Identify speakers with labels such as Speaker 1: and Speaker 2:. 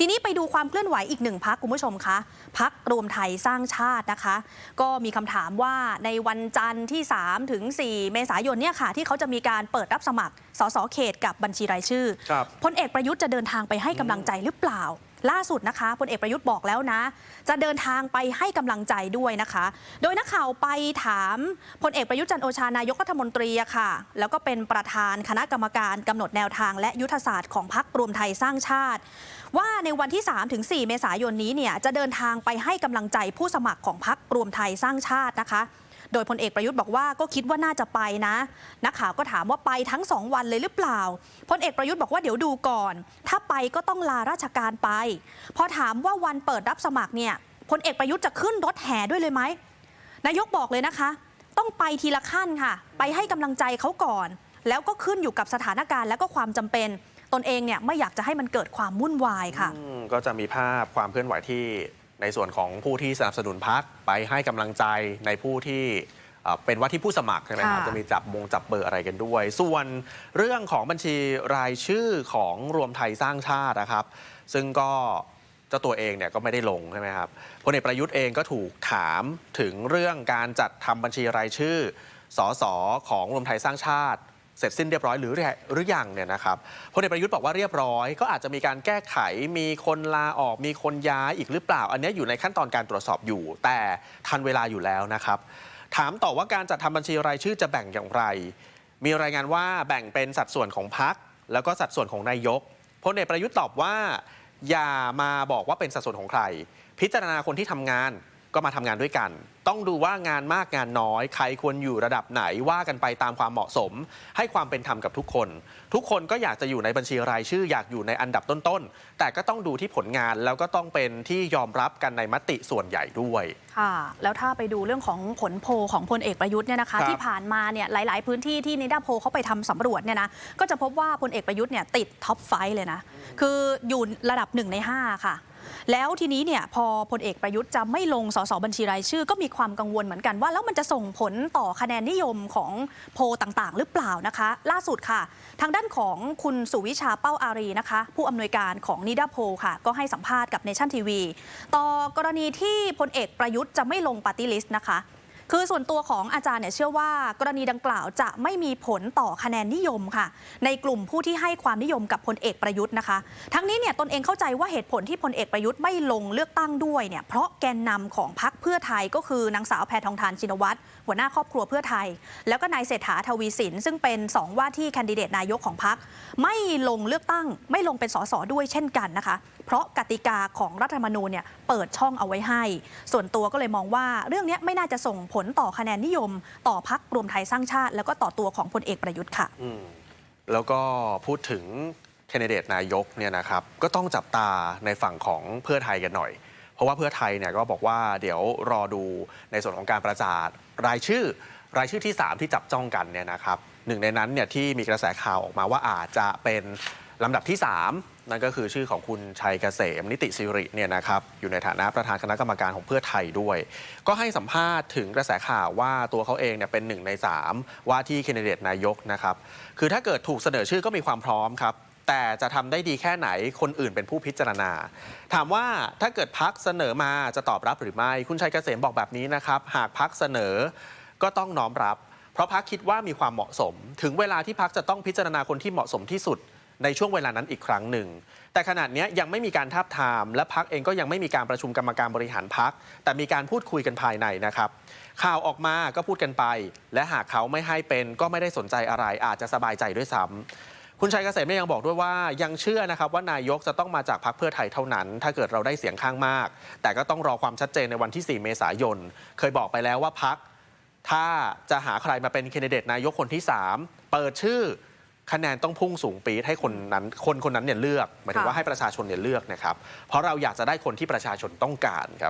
Speaker 1: ทีนี้ไปดูความเคลื่อนไหวอีกหนึ่งพักคุณผู้ชมคะพักรวมไทยสร้างชาตินะคะ ก็มีคำถามว่าในวันจันทร์ที่ 3 ถึง 4 เมษายนเนี่ยค่ะ ที่เขาจะมีการเปิดรับสมัครสสเขตกับบัญชีรายชื่อ
Speaker 2: ครับ
Speaker 1: พลเอกประยุทธ์จะเดินทางไปให้กำลังใจหรือเปล่า ล่าสุดนะคะพลเอกประยุทธ์บอกแล้วนะ จะเดินทางไปให้กำลังใจด้วยนะคะ โดยนักข่าวไปถามพลเอกประยุทธ์จันโอชานายกรัฐมนตรีอะค่ะ แล้วก็เป็นประธานคณะกรรมการกำหนดแนวทางและยุทธศาสตร์ของพรรครวมไทยสร้างชาติ ว่าในวันที่3ถึง4เมษายนนี้เนี่ยจะเดินทางไปให้กำลังใจผู้สมัครของพรรครวมไทยสร้างชาตินะคะ โดยพลเอกประยุทธ์บอกว่าก็คิดว่าน่าจะไปนะ นักข่าวก็ถามว่าไปทั้งสองวันเลยหรือเปล่าพลเอกประยุทธ์บอกว่าเดี๋ยวดูก่อน ถ้าไปก็ต้องลาราชการไป พอถามว่าวันเปิดรับสมัครเนี่ยพลเอกประยุทธ์จะขึ้นรถแห่ด้วยเลยไหมนายกบอกเลยนะคะ ต้องไปทีละขั้นค่ะ ไปให้กำลังใจเขาก่อน แล้วก็ขึ้นอยู่กับสถานการณ์และก็ความจำเป็น ตนเองเนี่ยไม่อยากจะให้มันเกิดความวุ่นวายค่ะ
Speaker 2: ก็จะมีภาพความเคลื่อนไหวที่ ในส่วนของผู้ที่สนับสนุนพักไปให้กำลังใจในผู้ที่เอ่อเป็นว่าที่ผู้สมัครใช่ไหมครับ
Speaker 1: ค่ะ
Speaker 2: จะมีจับมงจับเบอร์อะไรกันด้วย ส่วนเรื่องของบัญชีรายชื่อของรวมไทยสร้างชาตินะครับ ซึ่งก็เจ้าตัวเองเนี่ยก็ไม่ได้ลงใช่ไหมครับพลเอกประยุทธ์เองก็ถูกถามถึงเรื่องการจัดทำบัญชีรายชื่อสสของรวมไทยสร้างชาติ เสร็จสิ้นเรียบร้อยหรือหรือยังเนี่ยนะครับพลเอกประยุทธ์บอกว่าเรียบร้อย ก็อาจจะมีการแก้ไขมีคนลาออกมีคนย้ายอีกหรือเปล่า อันนี้อยู่ในขั้นตอนการตรวจสอบอยู่ แต่ทันเวลาอยู่แล้วนะครับถามต่อว่าการจัดทำบัญชีรายชื่อจะแบ่งอย่างไร มีรายงานว่าแบ่งเป็นสัดส่วนของพักแล้วก็สัดส่วนของนายกพลเอกประยุทธ์ตอบว่า อย่ามาบอกว่าเป็นสัดส่วนของใคร พิจารณาคนที่ทำงานก็มาทำงานด้วยกัน ต้องดูว่างานมากงานน้อย ใครควรอยู่ระดับไหนว่ากันไปตามความเหมาะสม ให้ความเป็นธรรมกับทุกคน ทุกคนก็อยากจะอยู่ในบัญชีรายชื่ออยากอยู่ในอันดับต้นๆ แต่ก็ต้องดูที่ผลงานแล้วก็ต้องเป็นที่ยอมรับกันในมติส่วนใหญ่ด้วย
Speaker 1: ค่ะแล้วถ้าไปดูเรื่องของผลโพลของพลเอกประยุทธ์เนี่ยนะคะ
Speaker 2: ครับ
Speaker 1: ที่ผ่านมาเนี่ยหลาย ๆ พื้นที่ที่นิดาโพลเขาไปทำสำรวจเนี่ยนะก็จะพบว่าพลเอกประยุทธ์เนี่ยติดท็อปไฟว์เลยนะคืออยู่ระดับหนึ่งใน5ค่ะ แล้วทีนี้เนี่ยพอพลเอกประยุทธ์จะไม่ลงสสบัญชีรายชื่อก็มีความกังวลเหมือนกันว่า แล้วมันจะส่งผลต่อคะแนนนิยมของโพลต่างๆ หรือเปล่านะคะ ล่าสุดค่ะ ทางด้านของคุณสุวิชาเป้าอารีนะคะ ผู้อำนวยการของนิดาโพค่ะ ก็ให้สัมภาษณ์กับเนชั่นทีวีต่อกรณีที่พลเอกประยุทธ์จะไม่ลงปาร์ตี้ลิสต์นะคะ คือส่วนตัวของอาจารย์เนี่ยเชื่อว่ากรณีดังกล่าวจะไม่มีผลต่อคะแนนนิยมค่ะ ในกลุ่มผู้ที่ให้ความนิยมกับพลเอกประยุทธ์นะคะ ทั้งนี้เนี่ยตนเองเข้าใจว่าเหตุผลที่พลเอกประยุทธ์ไม่ลงเลือกตั้งด้วยเนี่ยเพราะแกนนำของพรรคเพื่อไทยก็คือนางสาวแพทองทานชินวัตรหัวหน้าครอบครัวเพื่อไทย แล้วก็นายเศรษฐาทวีสิน ซึ่งเป็นสองว่าที่แคนดิเดตนายกของพรรคไม่ลงเลือกตั้ง ไม่ลงเป็นสสด้วยเช่นกันนะคะ เพราะกติกาของรัฐธรรมนูญเนี่ยเปิดช่องเอาไว้ให้ ส่วนตัวก็เลยมองว่าเรื่องนี้ไม่น่าจะส่งผลลต่อคะแนนนิยม ต่อพักรวมไทยสร้างชาติ แล้วก็ต่อตัวของพลเอกประยุทธ์ค่ะ
Speaker 2: อืมแล้วก็พูดถึงแคนดิเดตนายกเนี่ยนะครับก็ต้องจับตาในฝั่งของเพื่อไทยกันหน่อย เพราะว่าเพื่อไทยเนี่ยก็บอกว่าเดี๋ยวรอดูในส่วนของการประกาศรายชื่อ รายชื่อที่ 3 ที่จับจ้องกันเนี่ยนะครับหนึ่งในนั้นเนี่ยที่มีกระแสข่าวออกมาว่าอาจจะเป็นลำดับที่ 3 นั่นก็คือชื่อของคุณชัยเกษมนิติสิริเนี่ยนะครับอยู่ในฐานะประธานคณะกรรมการของเพื่อไทยด้วย ก็ให้สัมภาษณ์ถึงกระแสข่าวว่าตัวเขาเองเนี่ยเป็นหนึ่งใน 3 ว่าที่แคนดิเดตนายกนะครับคือถ้าเกิดถูกเสนอชื่อก็มีความพร้อมครับแต่จะทำได้ดีแค่ไหนคนอื่นเป็นผู้พิจารณา ถามว่าถ้าเกิดพักเสนอมาจะตอบรับหรือไม่ คุณชัยเกษมบอกแบบนี้นะครับ หากพักเสนอก็ต้องน้อมรับ เพราะพักคิดว่ามีความเหมาะสม ถึงเวลาที่พักจะต้องพิจารณาคนที่เหมาะสมที่สุด ในช่วงเวลานั้นอีกครั้งหนึ่ง แต่ขนาดนี้ยังไม่มีการทาบทาม และพักเองก็ยังไม่มีการประชุมกรรมการบริหารพัก แต่มีการพูดคุยกันภายในนะครับ ข่าวออกมาก็พูดกันไป และหากเขาไม่ให้เป็นก็ไม่ได้สนใจอะไรอาจจะสบายใจด้วยซ้ำคุณชัยเกษมยังบอกด้วยว่ายังเชื่อนะครับว่านายกจะต้องมาจากพรรคเพื่อไทยเท่านั้น ถ้าเกิดเราได้เสียงข้างมาก แต่ก็ต้องรอความชัดเจนในวันที่ 4 เมษายน เคยบอกไปแล้วว่าพักถ้าจะหาใครมาเป็นคนดิเดตนายกคนที่ 3 เปิดชื่อ คะแนนต้องพุ่งสูงปี๊ดให้คนนั้นคนคนนั้นเนี่ยเลือกหมายถึงว่า
Speaker 1: ค่ะ
Speaker 2: ให้ประชาชนเนี่ยเลือกนะครับ เพราะเราอยากจะได้คนที่ประชาชนต้องการครับ